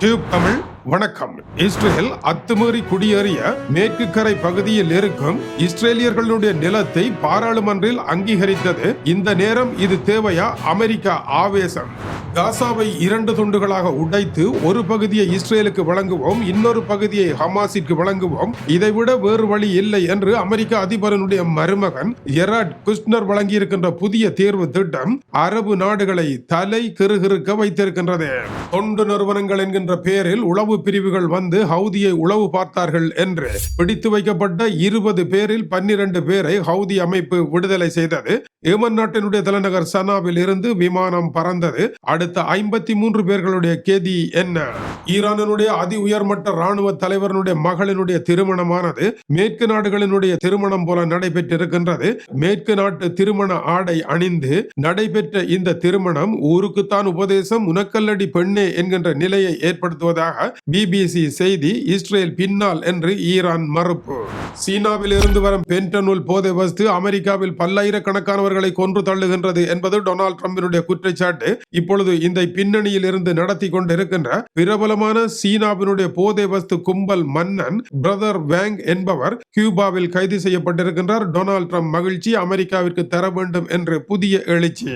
Tube Tamil வணக்கம். Israel அத்துமீறி குடியேறிய மேற்கு கரை பகுதியில் இருக்கும் இஸ்ரேலியர்களுடைய நிலத்தை பாராளுமன்றில் அங்கீகரித்தது. இந்த நேரம் இது தேவையா? அமெரிக்கா ஆவேசம். காசாவை இரண்டு துண்டுகளாக உடைத்து ஒரு பகுதியை இஸ்ரேலுக்கு வழங்குவோம் இன்னொரு பகுதியை ஹமாஸிற்கு வழங்குவோம். இதைவிட வேறு வழி இல்லை என்று அமெரிக்க அதிபரனுடைய மருமகன் எராட் குஷ்னர் வழங்கியிருக்கின்ற புதிய தேர்வு திட்டம் அரபு நாடுகளை தலை கிறுகிறுக்க வைத்திருக்கின்றது. தொண்டு நிறுவனங்கள் என்கின்ற பெயரில் உளவு பிரிவுகள் வந்து ஹவுதியை உளவு பார்த்தார்கள் என்று. பிடித்து வைக்கப்பட்ட இருபது பேரில் பன்னிரண்டு பேரை ஹவுதி அமைப்பு விடுதலை செய்தது. ஏமன் நாட்டினுடைய தலைநகர் சனாவில் இருந்து விமானம் பறந்தது. அடுத்த ஐம்பத்தி மூன்று பேர்களுடைய கேதி என்ன? ஈரானினுடைய அதி உயர்மட்ட ராணுவ தலைவரனுடைய மகளினுடைய திருமணமானது. மேற்கு நாடுகளினுடைய திருமணம் போல நடைபெற்றிருக்கின்றது. மேற்கு நாட்டு திருமண ஆடை அணிந்து நடைபெற்ற இந்த திருமணம் ஊருக்குத்தான் உபதேசம் உனக்கல்லடி பெண்ணே என்கின்ற நிலையை ஏற்படுத்துவதாக பிபிசி செய்தி இஸ்ரேல் பின்னால் என்று ஈரான் மறுப்பு. சீனாவில் இருந்து வரும் பென்டனுல் போதை வஸ்து அமெரிக்காவில் பல்லாயிரக்கணக்கானவர்களை கொன்று தள்ளுகின்றது என்பது டொனால்ட் ட்ரம்பினுடைய குற்றச்சாட்டு. இப்பொழுது இந்த பின்னணியில் இருந்து நடத்தி கொண்டிருக்கின்ற பிரபலமான சீனாவினுடைய போதை வஸ்து கும்பல் மன்னன் பிரதர் வேங் என்பவர் கியூபாவில் கைது செய்யப்பட்டிருக்கின்றார். டொனால்ட் ட்ரம்ப் மகிழ்ச்சி அமெரிக்காவிற்கு தர வேண்டும் என்று புதிய எழுச்சி.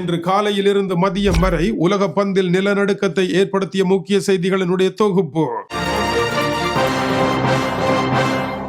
இன்று காலையில் இருந்து மதியம் வரை உலக பந்தில் நிலநடுக்கத்தை ஏற்படுத்திய முக்கிய செய்திகளினுடைய தொகுப்பு.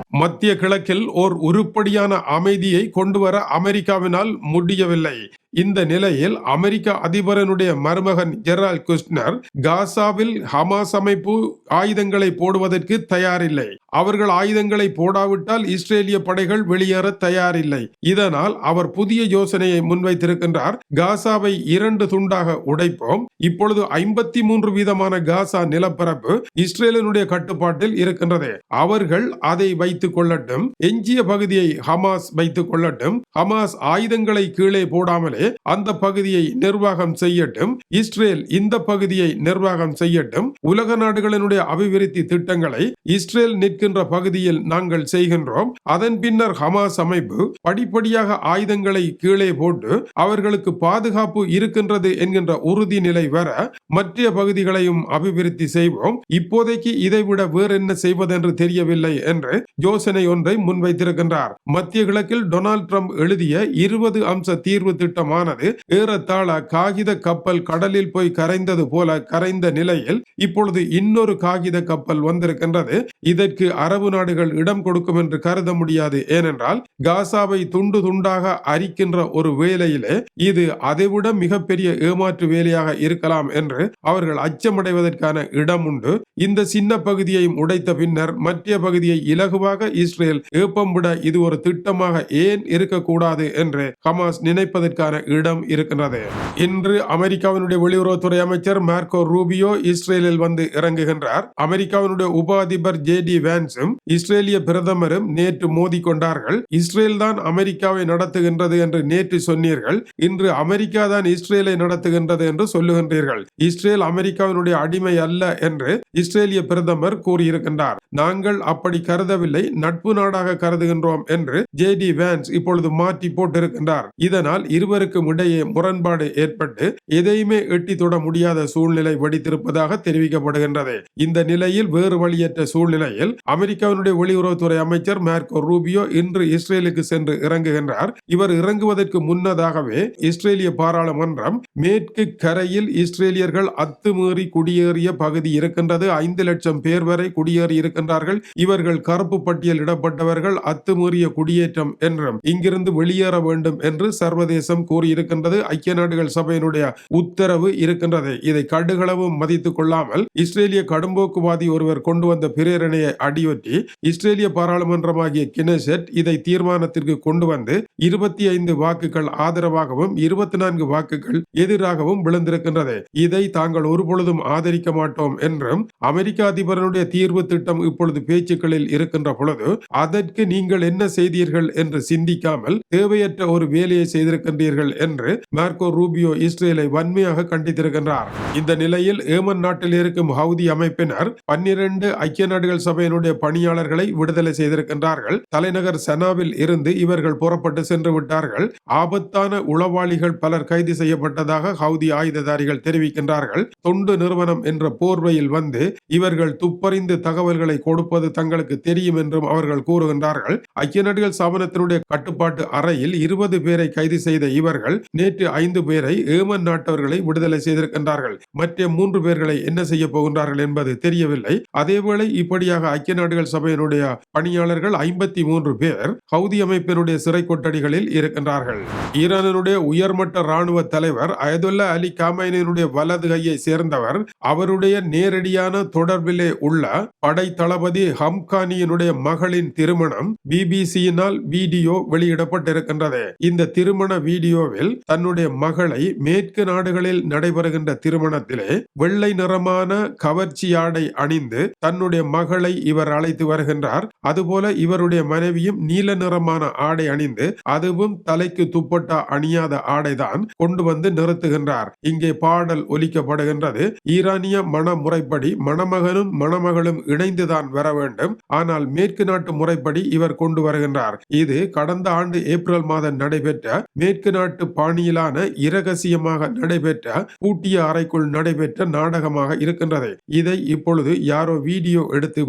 மத்திய கிழக்கில் ஓர் உருப்படியான அமைதியை கொண்டு வர அமெரிக்காவினால் முடியவில்லை. இந்த நிலையில் அமெரிக்க அதிபரனுடைய மருமகன் ஜெரால் குஷ்னர் காசாவில் ஹமாஸ் அமைப்பு ஆயுதங்களை போடுவதற்கு தயாரில்லை. அவர்கள் ஆயுதங்களை போடாவிட்டால் இஸ்ரேலிய படைகள் வெளியேற தயாரில்லை. இதனால் அவர் புதிய யோசனையை முன்வைத்திருக்கின்றார். காசாவை இரண்டு துண்டாக உடைப்போம். இப்பொழுது ஐம்பத்தி மூன்று வீதமான காசா நிலப்பரப்பு இஸ்ரேலினுடைய கட்டுப்பாட்டில் இருக்கின்றது. அவர்கள் அதை வைத்துக் கொள்ளட்டும். எஞ்சிய பகுதியை ஹமாஸ் வைத்துக் கொள்ளட்டும். ஹமாஸ் ஆயுதங்களை கீழே போடாமலே அந்த பகுதியை நிர்வாகம் செய்யட்டும். இஸ்ரேல் இந்த பகுதியை நிர்வாகம் செய்யட்டும். உலக நாடுகளினுடைய அபிவிருத்தி திட்டங்களை இஸ்ரேல் இருக்கின்ற பகுதியில் நாங்கள் செய்கின்றோம். அதன் பின்னர் ஹமாஸ் அமைப்பு படிப்படியாக ஆயுதங்களை கீழே போட்டு அவர்களுக்கு பாதுகாப்பு இருக்கின்றது என்கின்ற உறுதி நிலை வர மற்ற பகுதிகளையும் அபிவிருத்தி செய்வோம். இப்போதைக்கு இதைவிட வேறு என்ன செய்வதென்று தெரியவில்லை என்று யோசனை ஒன்றை முன்வைத்திருக்கின்றார். மத்திய கிழக்கில் டொனால்ட் ட்ரம்ப் எழுதிய இருபது அம்ச தீர்வு திட்டமானது ஏறத்தாழ காகித கப்பல் கடலில் போய் கரைந்தது போல கரைந்த நிலையில் இப்பொழுது இன்னொரு காகித கப்பல் வந்திருக்கின்றது. இதற்கு அரபு நாடுகள் இடம் கொடுக்கும் என்று கருத முடியாது. ஏனென்றால் காசாவை துண்டு துண்டாக அரிக்கின்ற ஒரு வேலையிலே இது அதைவிட மிகப்பெரிய ஏமாற்று வேலையாக இருக்கலாம் என்று அவர்கள் அச்சமடைவதற்கான இடம் உண்டு. இந்த சின்ன பகுதியையும் உடைத்த பின்னர் மற்ற பகுதியை இலகுவாக இஸ்ரேல் ஏப்பம் விட இது ஒரு திட்டமாக ஏன் இருக்கக்கூடாது என்று ஹமாஸ் நினைப்பதற்கான இடம் இருக்கின்றது. இன்று அமெரிக்காவினுடைய வெளியுறவுத்துறை அமைச்சர் மார்க்கோ ரூபியோ இஸ்ரேலில் வந்து இறங்குகின்றார். அமெரிக்காவினுடைய உப அதிபர் ஜே டி வேன்ஸும் இஸ்ரேலிய பிரதமரும் நேற்று மோதி கொண்டார்கள். இஸ்ரேல் தான் அமெரிக்காவை நடத்துகின்றது என்று நேற்று சொன்னீர்கள். இன்று அமெரிக்கா தான் இஸ்ரேலை நடத்துகின்றது என்று சொல்லுகின்றீர்கள். இஸ்ரேல் அமெரிக்காவினுடைய அடிமை அல்ல என்று இஸ்ரேலிய பிரதமர் கூறியிருக்கின்றார். நாங்கள் அப்படி கருதவில்லை. நட்பு நாடாக கருதுகின்றோம் என்று ஜே டி வேன்ஸ் இப்பொழுது மாற்றி போட்டிருக்கின்றார். இதனால் இருவருக்கும் இடையே முரண்பாடு ஏற்பட்டு எதையுமே எட்டி தொட முடியாத சூழ்நிலை வெடித்திருப்பதாக தெரிவிக்கப்படுகின்றது. இந்த நிலையில் வேறு வழியற்ற சூழ்நிலையில் அமெரிக்காவினுடைய வெளியுறவுத்துறை அமைச்சர் மார்க்கோ ரூபியோ இன்று இஸ்ரேலுக்கு சென்று இறங்குகின்றார். இவர் இறங்குவதற்கு முன்னதாகவே இஸ்ரேலிய பாராளுமன்றம் மேற்கு கரையில் இஸ்ரேலியர்கள் அத்துமீறி குடியேறிய பகுதி இருக்கின்றது. ஐந்து லட்சம் பேர் வரை குடியேறி இருக்கின்றார்கள். இவர்கள் கருப்பு பட்டியல் இடப்பட்டவர்கள் அத்துமீறிய குடியேற்றம் என்றும் இங்கிருந்து வெளியேற வேண்டும் என்று சர்வதேசம் கூறியிருக்கின்றது. ஐக்கிய நாடுகள் சபையினுடைய உத்தரவு இருக்கின்றது. இதை கடுகளவும் மதித்துக் கொள்ளாமல் இஸ்ரேலிய கடும்போக்குவாதி ஒருவர் கொண்டு வந்த பிரேரணையை அடியொற்றி இஸ்ரேலிய பாராளுமன்றமாகிய கினெசெட் இதை தீர்மானத்திற்கு கொண்டு வந்து இருபத்தி ஐந்து வாக்குகள் ஆதரவாகவும் இருபத்தி நான்கு வாக்குகள் எதிராகவும் விழுந்திருக்கின்றது. இதை தாங்கள் ஒருபொழுதும் ஆதரிக்க மாட்டோம் என்றும் அமெரிக்க அதிபரனுடைய தீர்வு திட்டம் இப்பொழுது பேச்சுக்களில் இருக்கின்ற பொழுது அதற்கு நீங்கள் என்ன செய்தீர்கள் என்று சிந்திக்காமல் தேவையற்ற ஒரு வேலையை செய்திருக்கின்றீர்கள் என்று மார்க்கோ ரூபியோ இஸ்ரேலை வன்மையாக கண்டித்திருக்கின்றார். இந்த நிலையில் ஏமன் நாட்டில் இருக்கும் ஹவுதி அமைப்பினர் பன்னிரண்டு ஐக்கிய நாடுகள் சபையினுடைய தங்களுடைய பணியாளர்களை விடுதலை செய்திருக்கின்றார்கள். தலைநகர் சனாவில் இருந்து இவர்கள் புறப்பட்டு சென்று விட்டார்கள். ஆபத்தான உளவாளிகள் பலர் கைது செய்யப்பட்டதாக ஹவுதி ஆயுததாரிகள் தெரிவிக்கின்றார்கள். தொண்டு நிறுவனம் என்ற போர்வையில் வந்து இவர்கள் துப்பறிந்து தகவல்களை கொடுப்பது தங்களுக்கு தெரியும் என்றும் அவர்கள் கூறுகின்றார்கள். ஐக்கிய நாடுகள் ஸ்தாபனத்தினுடைய கட்டுப்பாட்டு அறையில் இருபது பேரை கைது செய்த இவர்கள் நேற்று ஐந்து பேரை ஏமன் நாட்டவர்களை விடுதலை செய்திருக்கின்றார்கள். மற்ற மூன்று பேர்களை என்ன செய்ய போகின்றார்கள் என்பது தெரியவில்லை. அதேவேளை இப்படியாக ஐக்கிய ஐக்கிய நாடுகள் சபையினுடைய பணியாளர்கள் ஐம்பத்தி மூன்று பேர் ஹவுதி அமைப்பினுடைய சிறை கொட்டடிகளில் இருக்கின்றார்கள். ஈரானினுடைய உயர்மட்ட ராணுவ தலைவர் அயதுல்லா அலி காமைனினுடைய வலது கையை சேர்ந்தவர் அவருடைய நேரடியான தொடர்பிலே உள்ள படை தளபதி ஹம்கானியினுடைய மகளின் திருமணம் பிபிசியினால் வீடியோ வெளியிடப்பட்டிருக்கின்றது. இந்த திருமண வீடியோவில் தன்னுடைய மகளை மேற்கு நாடுகளில் நடைபெறுகின்ற திருமணத்திலே வெள்ளை நிறமான கவர்ச்சி ஆடை அணிந்து தன்னுடைய மகளை இவர் அழைத்து வருகின்றார். அதுபோல இவருடைய மனைவியும் நீல நிறமான ஆடை அணிந்து அதுவும் தலைக்கு துப்பட்டா அணியாத ஆடைதான் கொண்டு வந்து நிறுத்துகின்றார். இங்கே பாடல் ஒலிக்கப்படுகின்றது. ஈரானிய மணமுறைப்படி மணமகனும் மணமகளும் இணைந்துதான் வர வேண்டும். ஆனால் மேற்கு நாட்டு முறைப்படி இவர் கொண்டு வருகின்றார். இது கடந்த ஆண்டு ஏப்ரல் மாதம் நடைபெற்ற மேற்கு நாட்டு பாணியிலான இரகசியமாக நடைபெற்ற பூட்டிய அறைக்குள் நடைபெற்ற நாடகமாக இருக்கின்றது. இதை இப்பொழுது யாரோ வீடியோ எடுத்து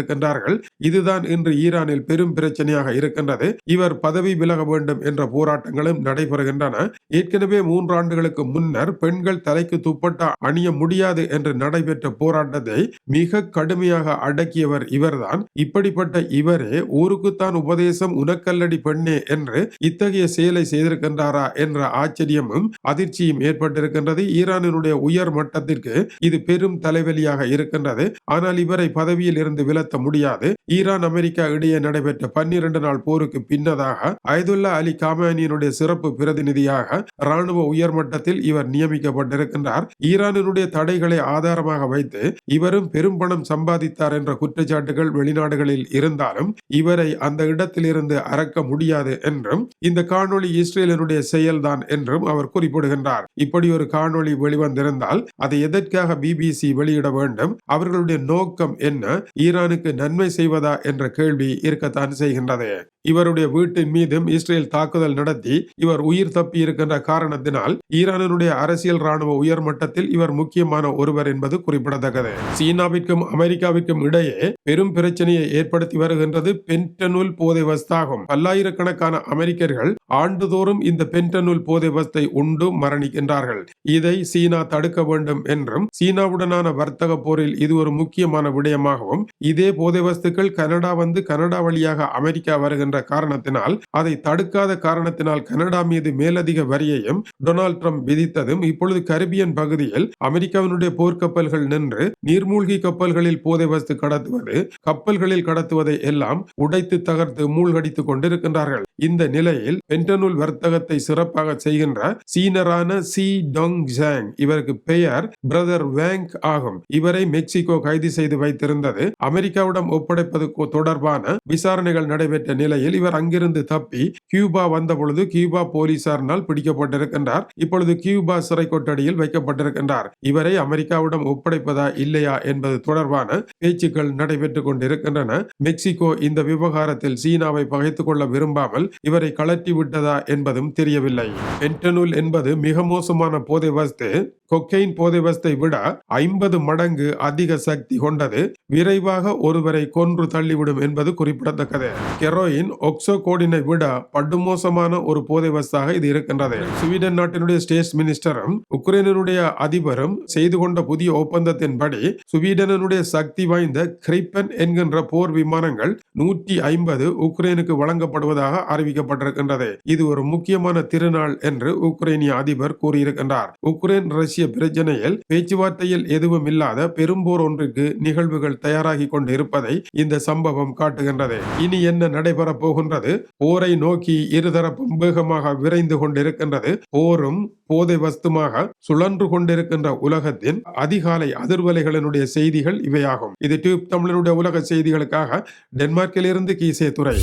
இருக்கின்றார்கள். இதுதான் இன்று ஈரானில் பெரும் பிரச்சனையாக இருக்கின்றது. இவர் பதவி விலக வேண்டும் என்ற போராட்டங்களும் நடைபெறுகின்றன. ஏற்கனவே மூன்று ஆண்டுகளுக்கு முன்னர் பெண்கள் தலைக்கு துப்பட்டா அணிய முடியாது என்று நடைபெற்ற போராட்டத்தை மிக கடுமையாக அடக்கியவர் இவர்தான். இப்படிப்பட்ட இவரே ஊருக்குத்தான் உபதேசம் உனக்கல்லடி பெண்ணே என்று இத்தகைய செயலை செய்திருக்கின்றாரா என்ற ஆச்சரியமும் அதிர்ச்சியும் ஏற்பட்டிருக்கின்றது. ஈரானினுடைய உயர் மட்டத்திற்கு இது பெரும் தலைவலியாக இருக்கின்றது. ஆனால் இவரை பதவியில் இருந்து விலத்த நிறுத்த முடியாது. ஈரான் அமெரிக்கா இடையே நடைபெற்ற பன்னிரண்டு நாள் போருக்கு பின்னதாக அயதுல்லா அலி காமானியினுடைய சிறப்பு பிரதிநிதியாக ராணுவ உயர்மட்டத்தில் இவர் நியமிக்கப்பட்டிருக்கின்றார். ஈரானினுடைய தடைகளை ஆதாரமாக வைத்து இவரும் பெரும் பணம் சம்பாதித்தார் என்ற குற்றச்சாட்டுகள் வெளிநாடுகளில் இருந்தாலும் இவரை அந்த இடத்திலிருந்து அறக்க முடியாது என்றும் இந்த காணொளி இஸ்ரேலினுடைய செயல்தான் என்றும் அவர் குறிப்பிடுகின்றார். இப்படி ஒரு காணொளி வெளிவந்திருந்தால் அதை எதற்காக பிபிசி வெளியிட வேண்டும்? அவர்களுடைய நோக்கம் என்ன? ஈரானுக்கு நன்மை செய்வதா என்ற கேள்வி இருக்கத்தான் செய்கின்றது. இவருடைய வீட்டின் மீதும் இஸ்ரேல் தாக்குதல் நடத்தி இவர் உயிர் தப்பி இருக்கின்ற காரணத்தினால் ஈரானுடைய அரசியல் ராணுவ உயர் மட்டத்தில் இவர் முக்கியமான ஒருவர் என்பது குறிப்பிடத்தக்கது. சீனாவிற்கும் அமெரிக்காவிற்கும் இடையே பெரும் பிரச்சனையை ஏற்படுத்தி வருகின்றது பென்டனுல் போதை வஸ்தாகும் பல்லாயிரக்கணக்கான அமெரிக்கர்கள் ஆண்டுதோறும் இந்த பென்டனுல் போதை வஸ்தை உண்டு மரணிக்கின்றார்கள். இதை சீனா தடுக்க வேண்டும் என்றும் சீனாவுடனான வர்த்தக போரில் இது ஒரு முக்கியமான விடயமாகவும் இதே போதை வஸ்துக்கள் கனடா வந்து கனடா வழியாக அமெரிக்கா வருகின்ற காரணத்தினால் அதை தடுக்காத காரணத்தினால் கனடா மீது மேலதிக வரியையும் டொனால்ட் ட்ரம்ப் விதித்ததும் இப்பொழுது கரிபியன் பகுதியில் அமெரிக்காவினுடைய போர்க்கப்பல்கள் நின்று நீர்மூழ்கி கப்பல்களில் போதை வஸ்து கடத்துவது கப்பல்களில் கடத்துவதை எல்லாம் உடைத்து தகர்த்து மூழ்கடித்துக் கொண்டிருக்கின்றார்கள். இந்த நிலையில் பென்டனுல் வர்த்தகத்தை சிறப்பாக செய்கின்ற சீனரான சி டொங் ஜாங் இவருக்கு பெயர் பிரதர் வேங்க் ஆகும். இவரை மெக்சிகோ கைது செய்து வைத்திருந்தது அமெரிக்க அமெரிக்காவிடம் ஒப்படைப்பது தொடர்பான விசாரணைகள் நடைபெற்ற நிலையில் இவர் அங்கிருந்து தப்பி கியூபா வந்தபொழுது கியூபா போலீசாரினால் பிடிக்கப்பட்டிருக்கின்றார். இப்பொழுது கியூபா சிறை கொட்டடியில் வைக்கப்பட்டிருக்கின்றார். இவரை அமெரிக்காவிடம் ஒப்படைப்பதா இல்லையா என்பது தொடர்பான பேச்சுக்கள் நடைபெற்றுக் கொண்டிருக்கின்றன. மெக்சிகோ இந்த விவகாரத்தில் சீனாவை பகைத்துக் கொள்ள விரும்பாமல் இவரை கலட்டி விட்டதா என்பதும் தெரியவில்லை. பென்டனுல் என்பது மிக மோசமான போதை வஸ்து கொக்கைன் போதை வஸ்தை விட ஐம்பது மடங்கு அதிக சக்தி கொண்டது. விரைவாக ஒருவரை கொன்று தள்ளிவிடும் என்பது குறிப்பிடத்தக்கது. கெரோயின் ஒக்சோகோடினை விட படுமோசமான ஒரு போதை வசாக இது இருக்கின்றது. ஸ்வீடன் நாட்டினுடைய ஸ்டேட் மினிஸ்டரும் உக்ரைனுடைய அதிபரும் செய்து கொண்ட புதிய ஒப்பந்தத்தின்படி ஸ்வீடனுடைய சக்தி வாய்ந்த கிரைப்பன் என்கின்ற போர் விமானங்கள் நூற்றி ஐம்பது உக்ரைனுக்கு வழங்கப்படுவதாக அறிவிக்கப்பட்டிருக்கின்றது. இது ஒரு முக்கியமான திருநாள் என்று உக்ரைனிய அதிபர் கூறியிருக்கின்றார். உக்ரைன் ரஷ்ய பிரச்சனையில் பேச்சுவார்த்தையில் எதுவும் இல்லாத பெரும்போர் ஒன்றுக்கு நிகழ்வுகள் தயாராகி கொண்டு இருப்பதை இந்த சம்பவம் காட்டுகின்றது. இனி என்ன நடைபெறப் போகின்றது? போரை நோக்கி இருதரப்பும் வேகமாக விரைந்து கொண்டிருக்கின்றது. போரும் போதை வஸ்துமாக சுழன்று கொண்டிருக்கின்ற உலகத்தின் அதிகாலை அதிர்வலைகளினுடைய செய்திகள் இவையாகும். இது டியூப் தமிழனுடைய உலக செய்திகளுக்காக டென்மார்க்கிலிருந்து கீசே துறை